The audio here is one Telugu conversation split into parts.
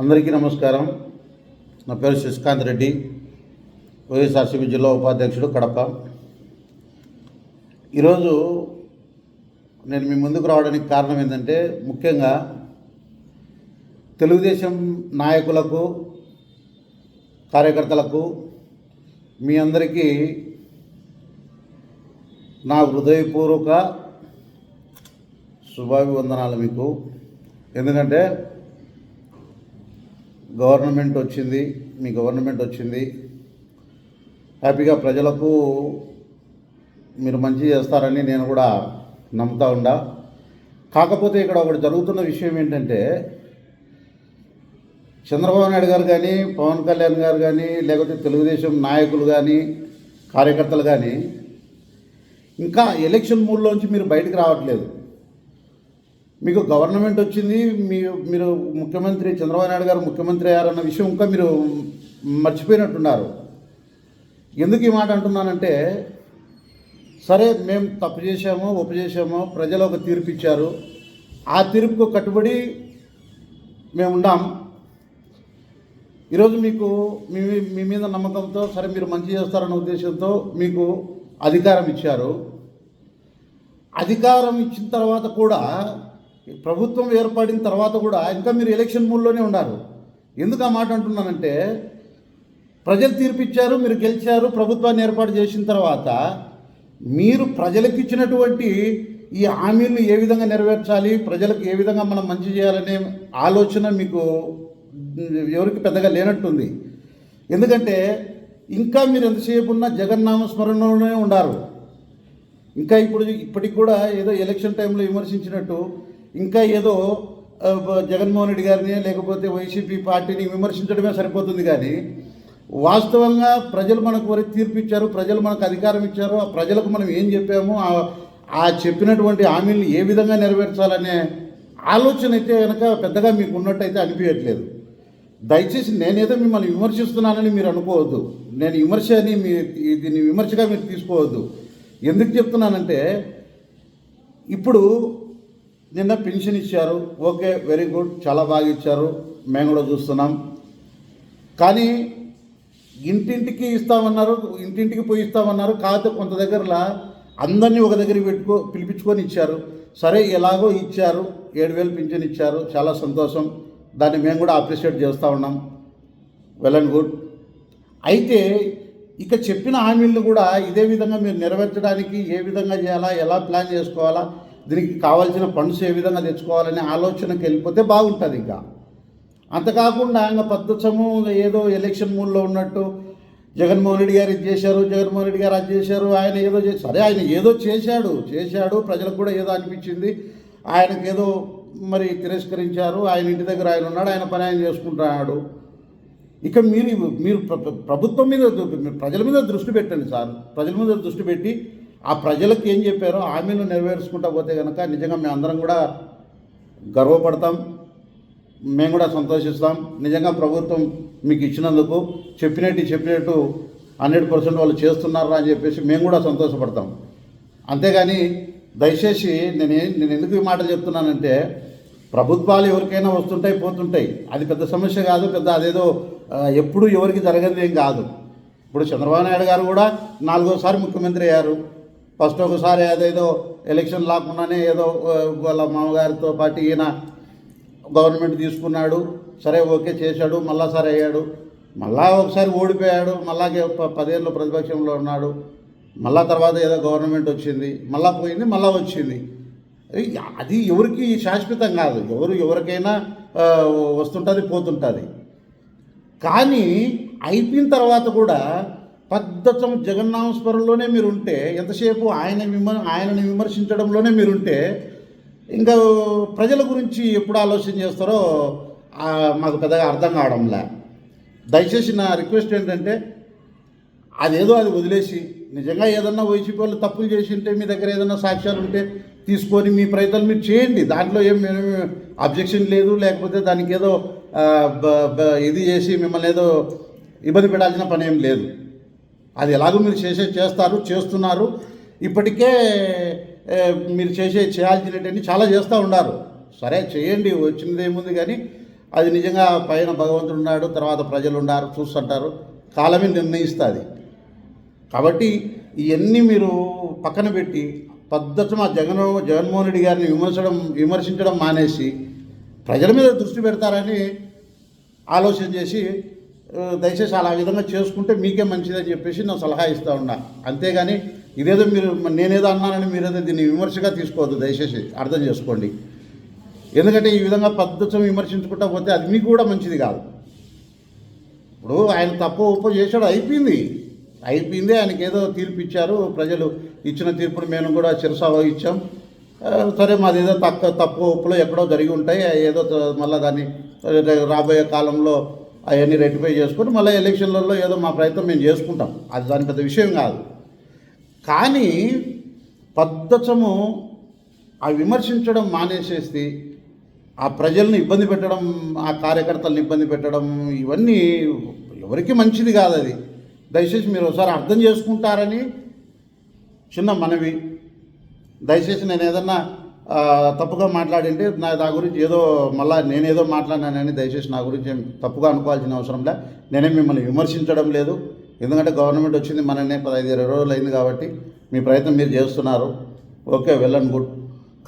అందరికీ నమస్కారం. నా పేరు శశికాంత్ రెడ్డి వైఎస్ఆర్సీపీ జిల్లా ఉపాధ్యక్షుడు కడప. ఈరోజు నేను మీ ముందుకు రావడానికి కారణం ఏంటంటే ముఖ్యంగా తెలుగుదేశం నాయకులకు కార్యకర్తలకు మీ అందరికీ నా హృదయపూర్వక శుభాభివందనాలు మీకు. ఎందుకంటే గవర్నమెంట్ వచ్చింది మీ గవర్నమెంట్ వచ్చింది. హ్యాపీగా ప్రజలకు మీరు మంచి చేస్తారని నేను కూడా నమ్ముతా ఉండా. కాకపోతే ఇక్కడ ఒకటి జరుగుతున్న విషయం ఏంటంటే చంద్రబాబు నాయుడు గారు కానీ పవన్ కళ్యాణ్ గారు కానీ లేకపోతే తెలుగుదేశం నాయకులు కానీ కార్యకర్తలు కానీ ఇంకా ఎలక్షన్ మూడ్లోంచి మీరు బయటకు రావట్లేదు. మీకు గవర్నమెంట్ వచ్చింది మీ మీరు ముఖ్యమంత్రి చంద్రబాబు నాయుడు గారు ముఖ్యమంత్రి అయ్యారన్న విషయం ఇంకా మీరు మర్చిపోయినట్టున్నారు. ఎందుకు ఈ మాట అంటున్నానంటే సరే మేము తప్పు చేశాము ఒప్పు చేశామో ప్రజలు ఒక తీర్పు ఇచ్చారు. ఆ తీర్పుకు కట్టుబడి మేము ఉన్నాం ఈరోజు మీకు మీ మీ మీద నమ్మకంతో సరే మీరు మంచి చేస్తారన్న ఉద్దేశంతో మీకు అధికారం ఇచ్చారు. అధికారం ఇచ్చిన తర్వాత కూడా ప్రభుత్వం ఏర్పడిన తర్వాత కూడా ఇంకా మీరు ఎలక్షన్ మూడ్లోనే ఉన్నారు. ఎందుకు ఆ మాట అంటున్నానంటే ప్రజలు తీర్పిచ్చారు మీరు గెలిచారు ప్రభుత్వాన్ని ఏర్పాటు చేసిన తర్వాత మీరు ప్రజలకు ఇచ్చినటువంటి ఈ హామీలను ఏ విధంగా నెరవేర్చాలి ప్రజలకు ఏ విధంగా మనం మంచి చేయాలనే ఆలోచన మీకు ఎవరికి పెద్దగా లేనట్టుంది. ఎందుకంటే ఇంకా మీరు ఎంతసేపు ఉన్నా జగన్నామ స్మరణలోనే ఉండారు. ఇంకా ఇప్పుడు ఇప్పటికి కూడా ఏదో ఎలక్షన్ టైంలో విమర్శించినట్టు ఇంకా ఏదో జగన్మోహన్ రెడ్డి గారిని లేకపోతే వైసీపీ పార్టీని విమర్శించడమే సరిపోతుంది కానీ వాస్తవంగా ప్రజలు మనకు వరకు తీర్పు ఇచ్చారు ప్రజలు మనకు అధికారం ఇచ్చారు ఆ ప్రజలకు మనం ఏం చెప్పామో ఆ- ఆ చెప్పినటువంటి హామీలను ఏ విధంగా నెరవేర్చాలనే ఆలోచన అయితే కనుక పెద్దగా మీకు ఉన్నట్టయితే అనిపించట్లేదు దయచేసి నేనేదో మిమ్మల్ని విమర్శిస్తున్నానని మీరు అనుకోవద్దు. నేను విమర్శ అని మీ దీన్ని విమర్శగా మీరు తీసుకోవద్దు. ఎందుకు చెప్తున్నానంటే ఇప్పుడు నిన్న పెన్షన్ ఇచ్చారు. Okay very good. చాలా బాగా ఇచ్చారు. మేము కూడా చూస్తున్నాం. కానీ ఇంటింటికి ఇస్తామన్నారు ఇంటింటికి పోయి ఇస్తామన్నారు. కాకపోతే కొంత దగ్గరలా అందరినీ ఒక దగ్గర పెట్టుకో పిలిపించుకొని ఇచ్చారు. సరే ఎలాగో ఇచ్చారు. ఏడు వేలు పింఛన్ ఇచ్చారు. చాలా సంతోషం. దాన్ని మేము కూడా అప్రిషియేట్ చేస్తూ ఉన్నాం. Well and good. అయితే ఇక చెప్పిన హామీలను కూడా ఇదే విధంగా మీరు నెరవేర్చడానికి ఏ విధంగా చేయాలా ఎలా ప్లాన్ చేసుకోవాలా దీనికి కావాల్సిన ఫండ్స్ ఏ విధంగా తెచ్చుకోవాలనే ఆలోచనకి వెళ్ళిపోతే బాగుంటుంది ఇంకా. అంతకాకుండా ఆయన ఇంకా పద్ధతము ఏదో ఎలక్షన్ మూడ్లో ఉన్నట్టు జగన్మోహన్ రెడ్డి గారు ఇది చేశారు జగన్మోహన్ రెడ్డి గారు అది చేశారు ఆయన ఏదో చేశారు సరే ఆయన ఏదో చేశాడు చేశాడు ప్రజలకు కూడా ఏదో అనిపించింది. ఆయనకు ఏదో మరి తిరస్కరించారు ఆయన ఇంటి దగ్గర ఆయన ఉన్నాడు ఆయన పని ఆయన చేసుకుంటున్నాడు. ఇక మీరు మీరు ప్రభుత్వం మీద ప్రజల మీద దృష్టి పెట్టండి సార్. ప్రజల మీద దృష్టి పెట్టి ఆ ప్రజలకు ఏం చెప్పారో హామీలు నెరవేర్చుకుంటా పోతే కనుక నిజంగా మేము అందరం కూడా గర్వపడతాం మేము కూడా సంతోషిస్తాం. నిజంగా ప్రభుత్వం మీకు ఇచ్చినందుకు చెప్పినట్టు చెప్పినట్టు హండ్రెడ్ పర్సెంట్ వాళ్ళు చేస్తున్నారా అని చెప్పేసి మేము కూడా సంతోషపడతాం. అంతేగాని దయచేసి నేను నేను ఎందుకు ఈ మాటలు చెప్తున్నానంటే ప్రభుత్వాలు ఎవరికైనా వస్తుంటాయి పోతుంటాయి. అది పెద్ద సమస్య కాదు పెద్ద అదేదో ఎప్పుడు ఎవరికి జరగదు ఏం కాదు. ఇప్పుడు చంద్రబాబు నాయుడు గారు కూడా నాలుగోసారి ముఖ్యమంత్రి అయ్యారు. ఫస్ట్ ఒకసారి అదేదో ఎలక్షన్ లాకుండానే ఏదో వాళ్ళ మామగారితో పాటు ఈయన గవర్నమెంట్ తీసుకున్నాడు. సరే ఓకే చేశాడు మళ్ళా సరే అయ్యాడు. మళ్ళా ఒకసారి ఓడిపోయాడు. మళ్ళా ప- పదేళ్ళు ప్రతిపక్షంలో ఉన్నాడు. మళ్ళా తర్వాత ఏదో గవర్నమెంట్ వచ్చింది. మళ్ళా పోయింది మళ్ళా వచ్చింది. అది ఎవరికి శాశ్వతం కాదు. ఎవరు ఎవరికైనా వస్తుంటుంది పోతుంటుంది. కానీ అయిపోయిన తర్వాత కూడా పద్ధతం జగన్నామస్మరణలోనే మీరు ఉంటే ఎంతసేపు ఆయన విమర్ ఆయనని విమర్శించడంలోనే మీరుంటే ఇంకా ప్రజల గురించి ఎప్పుడు ఆలోచన చేస్తారో మాకు పెద్దగా అర్థం కావడంలే. దయచేసి నా రిక్వెస్ట్ ఏంటంటే అదేదో అది వదిలేసి నిజంగా ఏదన్నా వైసీపీ వాళ్ళు తప్పులు చేసి ఉంటే మీ దగ్గర ఏదైనా సాక్ష్యాలు ఉంటే తీసుకొని మీ ప్రయత్నాలు మీరు చేయండి. దాంట్లో ఏం అబ్జెక్షన్ లేదు లేకపోతే దానికి ఏదో బ- బ- ఇది చేసి మిమ్మల్ని ఏదో ఇబ్బంది పెట్టాల్సిన పని ఏం లేదు. అది ఎలాగో మీరు చేసే చేస్తారు చేస్తున్నారు. ఇప్పటికే మీరు చేసే చేయాల్సినటువంటి చాలా చేస్తూ ఉన్నారు. సరే చేయండి వచ్చినది ఏముంది కానీ అది నిజంగా పైన భగవంతుడు ఉన్నాడు తర్వాత ప్రజలు ఉన్నారు చూస్తుంటారు. కాలమే నిర్ణయిస్తుంది. కాబట్టి ఇవన్నీ మీరు పక్కన పెట్టి పద్ధతి మా జగన్ జగన్మోహన్ రెడ్డి గారిని విమర్శడం విమర్శించడం మానేసి ప్రజల మీద దృష్టి పెడతారని ఆలోచన చేసి దయచేసి అలా విధంగా చేసుకుంటే మీకే మంచిదని చెప్పేసి నా సలహా ఇస్తూ ఉన్నా. అంతేగాని ఇదేదో మీరు నేనేదో అన్నానని మీరేదో దీన్ని విమర్శగా తీసుకోవద్దు దయచేసి అర్థం చేసుకోండి. ఎందుకంటే ఈ విధంగా పద్ధతిని విమర్శించుకుంటా పోతే అది మీకు కూడా మంచిది కాదు. ఇప్పుడు ఆయన తప్పు ఒప్పు చేశాడు అయిపోయింది. అయిపోయింది ఆయనకి ఏదో తీర్పు ఇచ్చారు ప్రజలు ఇచ్చిన తీర్పును మేము కూడా చిరసావా ఇచ్చాం. సరే మాది ఏదో తక్కువ తప్పు ఉప్పులో ఎక్కడో జరిగి ఉంటాయి ఏదో మళ్ళీ దాన్ని రాబోయే కాలంలో అవన్నీ రెక్టిఫై చేసుకొని మళ్ళీ ఎలక్షన్లలో ఏదో మా ప్రయత్నం మేము చేసుకుంటాం. అది దాని పెద్ద విషయం కాదు. కానీ పద్ధతము ఆ విమర్శించడం మానేసేసి ఆ ప్రజల్ని ఇబ్బంది పెట్టడం ఆ కార్యకర్తలను ఇబ్బంది పెట్టడం ఇవన్నీ ఎవరికి మంచిది కాదు అది. దయచేసి మీరు ఒకసారి అర్థం చేసుకుంటారని చిన్న మనవి. దయచేసి నేను ఏదన్నా తప్పుగా మాట్లాడింటే నా నా గురించి ఏదో మళ్ళీ నేనేదో మాట్లాడినానని దయచేసి నా గురించి ఏం తప్పుగా అనుకోవాల్సిన అవసరం లే. నేనే మిమ్మల్ని విమర్శించడం లేదు. ఎందుకంటే గవర్నమెంట్ వచ్చింది మననే పదహైదు ఇరవై రోజులు అయింది కాబట్టి మీ ప్రయత్నం మీరు చేస్తున్నారు. Okay well and good.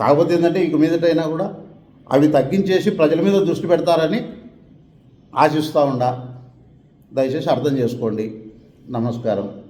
కాకపోతే ఏంటంటే ఇక మీదటైనా కూడా అవి తగ్గించేసి ప్రజల మీద దృష్టి పెడతారని ఆశిస్తూ ఉండా. దయచేసి అర్థం చేసుకోండి. నమస్కారం.